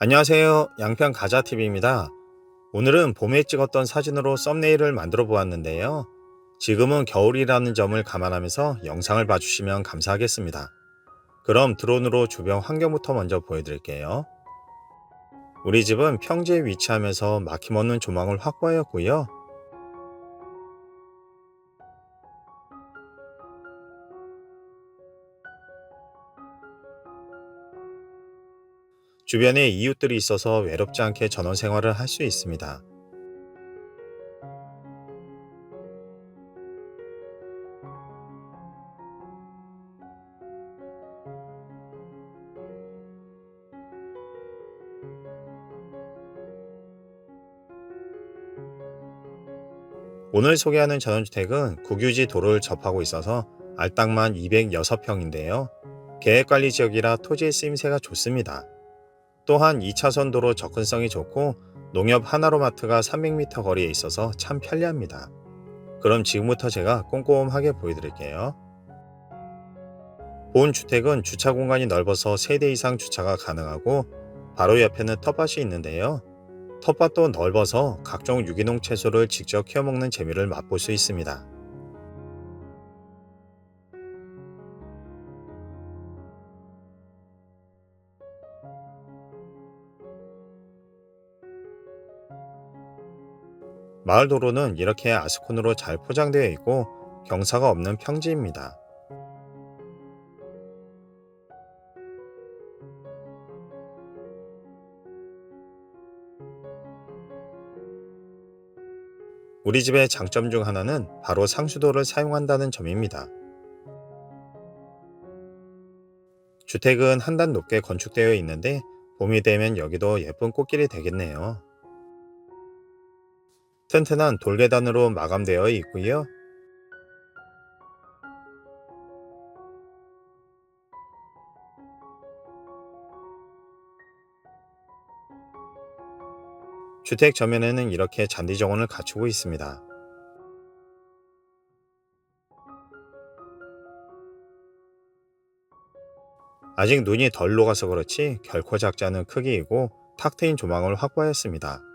안녕하세요. 양평 가자TV입니다. 오늘은 봄에 찍었던 사진으로 썸네일을 만들어 보았는데요. 지금은 겨울이라는 점을 감안하면서 영상을 봐주시면 감사하겠습니다. 그럼 드론으로 주변 환경부터 먼저 보여드릴게요. 우리 집은 평지에 위치하면서 막힘없는 조망을 확보하였고요. 주변에 이웃들이 있어서 외롭지 않게 전원 생활을 할 수 있습니다. 오늘 소개하는 전원주택은 국유지 도로를 접하고 있어서 알땅만 206평인데요. 계획관리 지역이라 토지의 쓰임새가 좋습니다. 또한 2차선 도로 접근성이 좋고 농협 하나로마트가 300m 거리에 있어서 참 편리합니다. 그럼 지금부터 제가 꼼꼼하게 보여드릴게요. 본 주택은 주차 공간이 넓어서 3대 이상 주차가 가능하고 바로 옆에는 텃밭이 있는데요. 텃밭도 넓어서 각종 유기농 채소를 직접 키워먹는 재미를 맛볼 수 있습니다. 마을 도로는 이렇게 아스콘으로 잘 포장되어 있고 경사가 없는 평지입니다. 우리 집의 장점 중 하나는 바로 상수도를 사용한다는 점입니다. 주택은 한 단 높게 건축되어 있는데 봄이 되면 여기도 예쁜 꽃길이 되겠네요. 튼튼한 돌계단으로 마감되어 있고요. 주택 전면에는 이렇게 잔디 정원을 갖추고 있습니다. 아직 눈이 덜 녹아서 그렇지 결코 작지 않은 크기이고 탁 트인 조망을 확보하였습니다.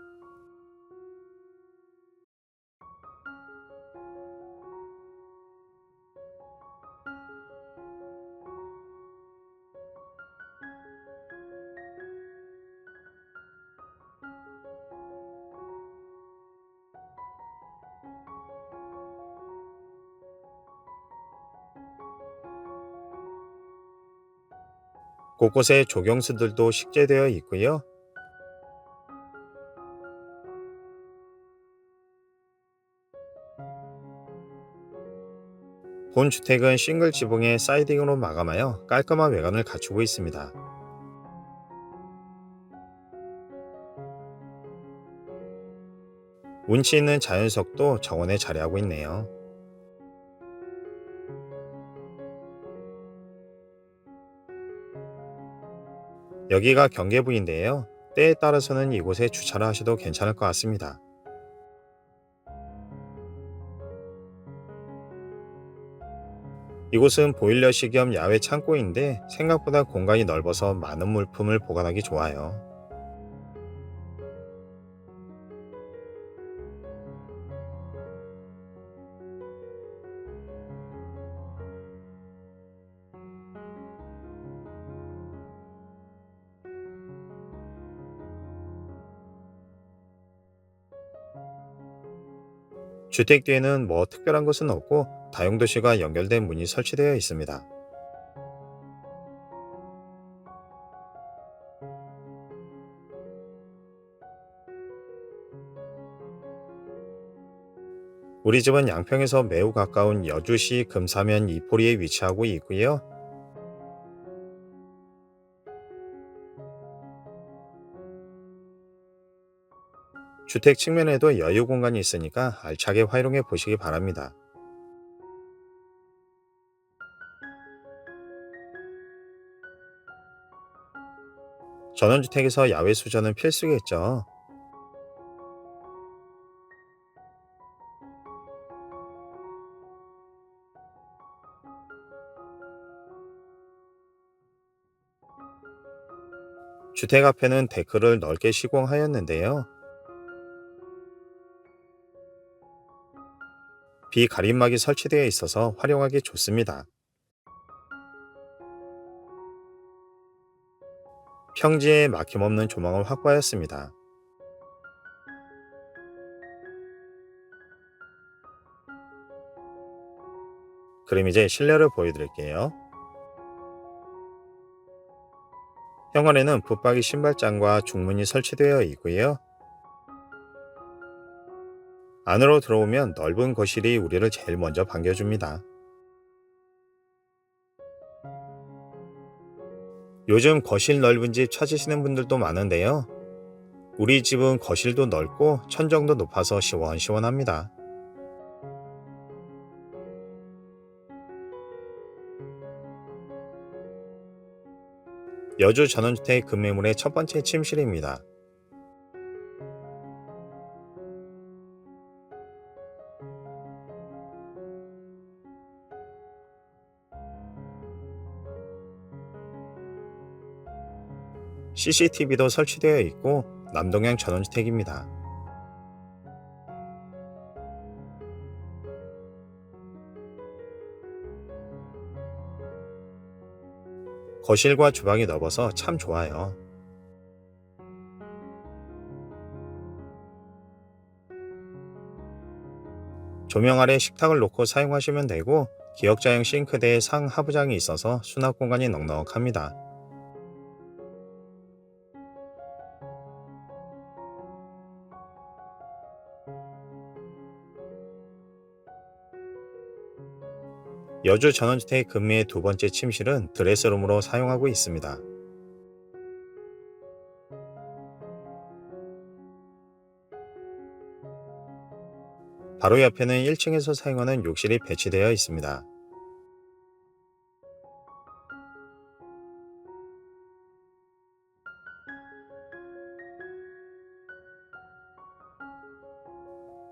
곳곳에 조경수들도 식재되어 있고요. 본 주택은 싱글 지붕에 사이딩으로 마감하여 깔끔한 외관을 갖추고 있습니다. 운치 있는 자연석도 정원에 자리하고 있네요. 여기가 경계부인데요. 때에 따라서는 이곳에 주차를 하셔도 괜찮을 것 같습니다. 이곳은 보일러실 겸 야외 창고인데 생각보다 공간이 넓어서 많은 물품을 보관하기 좋아요. 주택 뒤에는 뭐 특별한 것은 없고 다용도실과 연결된 문이 설치되어 있습니다. 우리 집은 양평에서 매우 가까운 여주시 금사면 이포리에 위치하고 있고요. 주택 측면에도 여유 공간이 있으니까 알차게 활용해 보시기 바랍니다. 전원주택에서 야외 수전은 필수겠죠. 주택 앞에는 데크를 넓게 시공하였는데요. 비가림막이 설치되어 있어서 활용하기 좋습니다. 평지에 막힘없는 조망을 확보하였습니다. 그럼 이제 실내를 보여드릴게요. 현관에는 붙박이 신발장과 중문이 설치되어 있고요. 안으로 들어오면 넓은 거실이 우리를 제일 먼저 반겨줍니다. 요즘 거실 넓은 집 찾으시는 분들도 많은데요. 우리 집은 거실도 넓고 천정도 높아서 시원시원합니다. 여주 전원주택 급매물의 첫 번째 침실입니다. CCTV도 설치되어 있고 남동향 전원주택입니다. 거실과 주방이 넓어서 참 좋아요. 조명 아래 식탁을 놓고 사용하시면 되고 기역자형 싱크대에 상 하부장이 있어서 수납 공간이 넉넉합니다. 여주 전원주택 금미의 두 번째 침실은 드레스룸으로 사용하고 있습니다. 바로 옆에는 1층에서 사용하는 욕실이 배치되어 있습니다.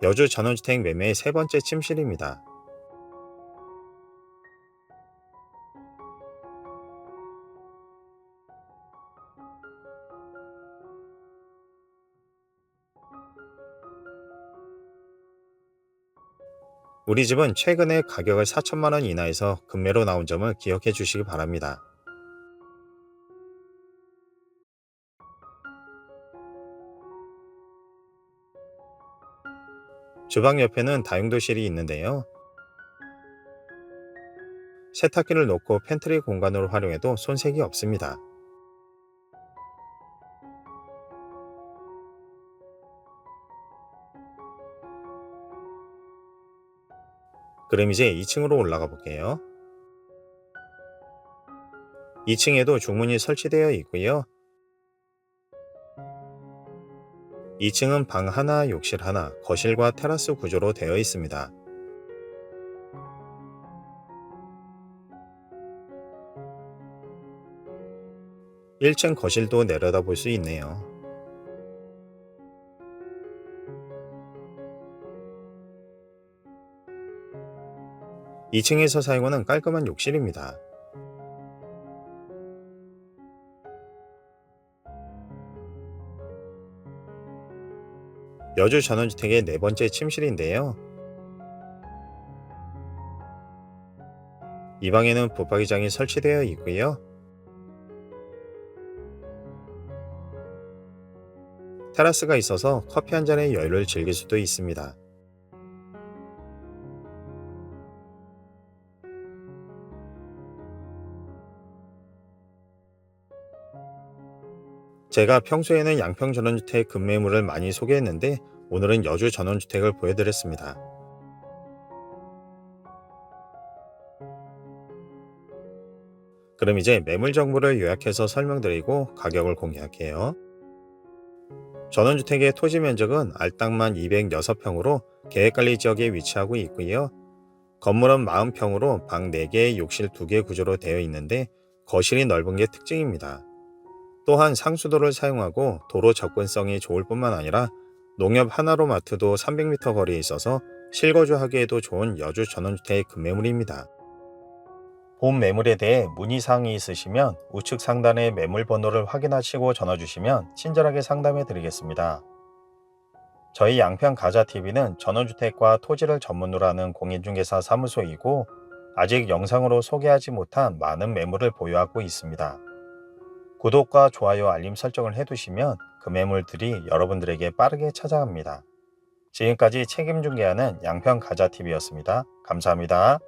여주 전원주택 매매의 세 번째 침실입니다. 우리 집은 최근에 가격을 4천만 원 이나에서 급매로 나온 점을 기억해 주시기 바랍니다. 주방 옆에는 다용도실이 있는데요. 세탁기를 놓고 팬트리 공간으로 활용해도 손색이 없습니다. 그럼 이제 2층으로 올라가 볼게요. 2층에도 중문이 설치되어 있고요. 2층은 방 하나, 욕실 하나, 거실과 테라스 구조로 되어 있습니다. 1층 거실도 내려다볼 수 있네요. 2층에서 사용하는 깔끔한 욕실입니다. 여주 전원주택의 네 번째 침실인데요. 이 방에는 붙박이장이 설치되어 있고요. 테라스가 있어서 커피 한 잔의 여유를 즐길 수도 있습니다. 제가 평소에는 양평 전원주택 급매물을 많이 소개했는데 오늘은 여주 전원주택을 보여드렸습니다. 그럼 이제 매물 정보를 요약해서 설명드리고 가격을 공개할게요. 전원주택의 토지 면적은 알땅만 206평으로 계획관리 지역에 위치하고 있고요. 건물은 40평으로 방 4개, 욕실 2개 구조로 되어 있는데 거실이 넓은 게 특징입니다. 또한 상수도를 사용하고 도로 접근성이 좋을 뿐만 아니라 농협 하나로마트도 300m 거리에 있어서 실거주하기에도 좋은 여주 전원주택 급매물입니다. 본 매물에 대해 문의사항이 있으시면 우측 상단의 매물 번호를 확인하시고 전화 주시면 친절하게 상담해 드리겠습니다. 저희 양평 가자TV는 전원주택과 토지를 전문으로 하는 공인중개사 사무소이고 아직 영상으로 소개하지 못한 많은 매물을 보유하고 있습니다. 구독과 좋아요 알림 설정을 해두시면 그 매물들이 여러분들에게 빠르게 찾아갑니다. 지금까지 책임중개하는 양평 가자TV였습니다. 감사합니다.